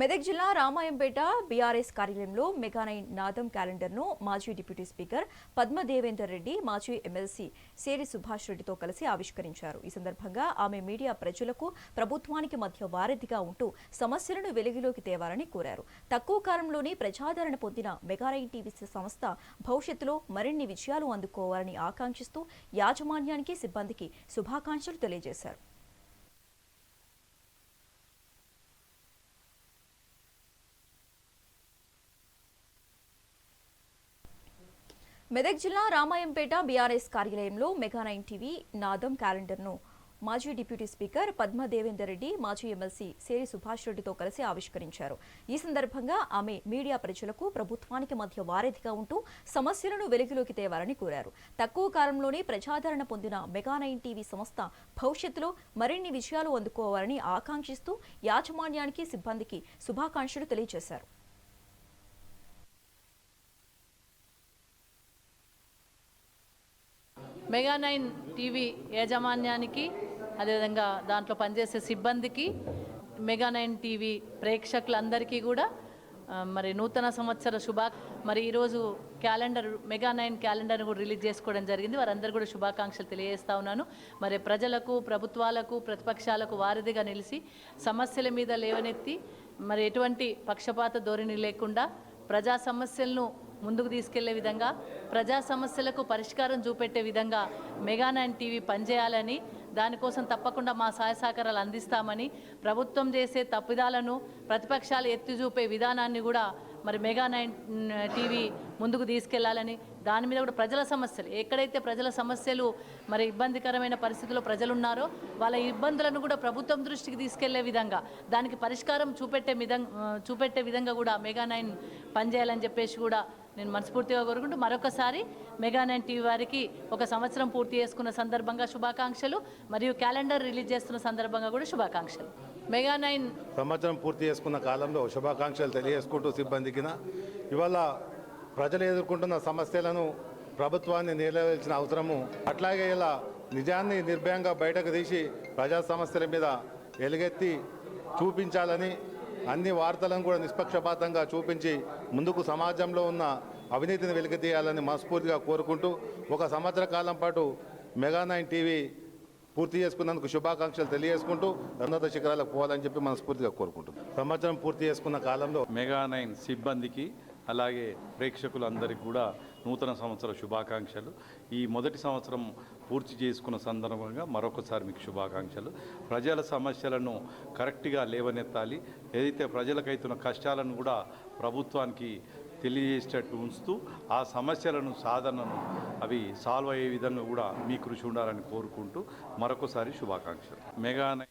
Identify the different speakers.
Speaker 1: మెదక్ జిల్లా రామాయంపేట బీఆర్ఎస్ కార్యాలయంలో మెగానైన్ నాదం క్యాలెండర్ను మాజీ డిప్యూటీ స్పీకర్ పద్మ దేవేందర్ రెడ్డి మాజీ ఎమ్మెల్సీ సేరి సుభాష్ రెడ్డితో కలిసి ఆవిష్కరించారు. ఈ సందర్భంగా ఆమె మీడియా ప్రజలకు ప్రభుత్వానికి మధ్య వారధిగా ఉంటూ సమస్యలను వెలుగులోకి తేవాలని కోరారు. తక్కువ కాలంలోనే ప్రజాదరణ పొందిన మెగానైన్ టీవీ సంస్థ భవిష్యత్తులో మరిన్ని విజయాలు అందుకోవాలని ఆకాంక్షిస్తూ యాజమాన్యానికి సిబ్బందికి శుభాకాంక్షలు తెలియజేశారు. మెదక్ జిల్లా రామాయంపేట బీఆర్ఎస్ కార్యాలయంలో మెగా నైన్ టీవీ నాదం క్యాలెండర్ను మాజీ డిప్యూటీ స్పీకర్ పద్మ దేవేందర్ రెడ్డి మాజీ ఎమ్మెల్సీ సేరి సుభాష్ రెడ్డితో కలిసి ఆవిష్కరించారు. ఈ సందర్భంగా ఆమె మీడియా ప్రజలకు ప్రభుత్వానికి మధ్య వారధిగా ఉంటూ సమస్యలను వెలుగులోకి తేవాలని కోరారు. తక్కువ కాలంలోనే ప్రజాదరణ పొందిన మెగా నైన్ టీవీ సంస్థ భవిష్యత్తులో మరిన్ని విజయాలు అందుకోవాలని ఆకాంక్షిస్తూ యాజమాన్యానికి సిబ్బందికి శుభాకాంక్షలు తెలియజేశారు.
Speaker 2: మెగా నైన్ టీవీ యాజమాన్యానికి అదేవిధంగా దాంట్లో పనిచేసే సిబ్బందికి మెగా నైన్ టీవీ ప్రేక్షకులందరికీ కూడా మరి నూతన సంవత్సర శుభా మరి ఈరోజు క్యాలెండర్ మెగా నైన్ క్యాలెండర్ను కూడా రిలీజ్ చేసుకోవడం జరిగింది. వారందరూ కూడా శుభాకాంక్షలు తెలియజేస్తా ఉన్నాను. మరి ప్రజలకు ప్రభుత్వాలకు ప్రతిపక్షాలకు వారధిగా నిలిచి సమస్యల మీద లేవనెత్తి మరి ఎటువంటి పక్షపాత ధోరణి లేకుండా ప్రజా సమస్యలను ముందుకు తీసుకెళ్ళే విధంగా ప్రజా సమస్యలకు పరిష్కారం చూపెట్టే విధంగా మెగా నైన్ టీవీ పనిచేయాలని దానికోసం తప్పకుండా మా సహాయ సహకారాలు అందిస్తామని ప్రభుత్వం చేసే తప్పిదాలను ప్రతిపక్షాలు ఎత్తి చూపే విధానాన్ని కూడా మరి మెగా నైన్ టీవీ ముందుకు తీసుకెళ్ళాలని దాని మీద కూడా ప్రజల సమస్యలు ఎక్కడైతే ప్రజల సమస్యలు మరి ఇబ్బందికరమైన పరిస్థితుల్లో ప్రజలు ఉన్నారో వాళ్ళ ఇబ్బందులను కూడా ప్రభుత్వం దృష్టికి తీసుకెళ్ళే విధంగా దానికి పరిష్కారం చూపెట్టే విధంగా చూపెట్టే విధంగా కూడా మెగా నైన్ పనిచేయాలని చెప్పేసి కూడా నేను మనస్ఫూర్తిగా కోరుకుంటూ మరొకసారి మెగా నైన్ టీవీ వారికి ఒక సంవత్సరం పూర్తి చేసుకున్న సందర్భంగా శుభాకాంక్షలు మరియు క్యాలెండర్ రిలీజ్ చేస్తున్న సందర్భంగా కూడా శుభాకాంక్షలు. మెగా నైన్
Speaker 3: సంవత్సరం పూర్తి చేసుకున్న కాలంలో శుభాకాంక్షలు తెలియజేసుకుంటూ సిబ్బందికిన ఇవాళ ప్రజలు ఎదుర్కొంటున్న సమస్యలను ప్రభుత్వాన్ని నిలవేల్సిన అవసరము అట్లాగే ఇలా నిజాన్ని నిర్భయంగా బయటకు తీసి ప్రజా సమస్యల మీద ఎలుగెత్తి చూపించాలని అన్ని వార్తలను కూడా నిష్పక్షపాతంగా చూపించి ముందుకు సమాజంలో ఉన్న అవినీతిని వెలికితీయాలని మనస్ఫూర్తిగా కోరుకుంటూ ఒక సంవత్సర కాలం పాటు మెగా నైన్ టీవీ పూర్తి చేసుకున్నందుకు శుభాకాంక్షలు తెలియజేసుకుంటూ ఉన్నత శిఖరాలకు పోవాలని చెప్పి మనస్ఫూర్తిగా కోరుకుంటున్నాం. సంవత్సరం పూర్తి చేసుకున్న కాలంలో
Speaker 4: మెగా నైన్ సిబ్బందికి అలాగే ప్రేక్షకులందరికీ కూడా నూతన సంవత్సర శుభాకాంక్షలు. ఈ మొదటి సంవత్సరం పూర్తి చేసుకున్న సందర్భంగా మరొకసారి మీకు శుభాకాంక్షలు. ప్రజల సమస్యలను కరెక్ట్గా లేవనెత్తాలి. ఏదైతే ప్రజలకైతున్న కష్టాలను కూడా ప్రభుత్వానికి తెలియజేసేటట్టు ఉంచుతూ ఆ సమస్యలను సాధనను అవి సాల్వ్ అయ్యే విధంగా కూడా మీ కృషి ఉండాలని కోరుకుంటూ మరొకసారి శుభాకాంక్షలు. మెగా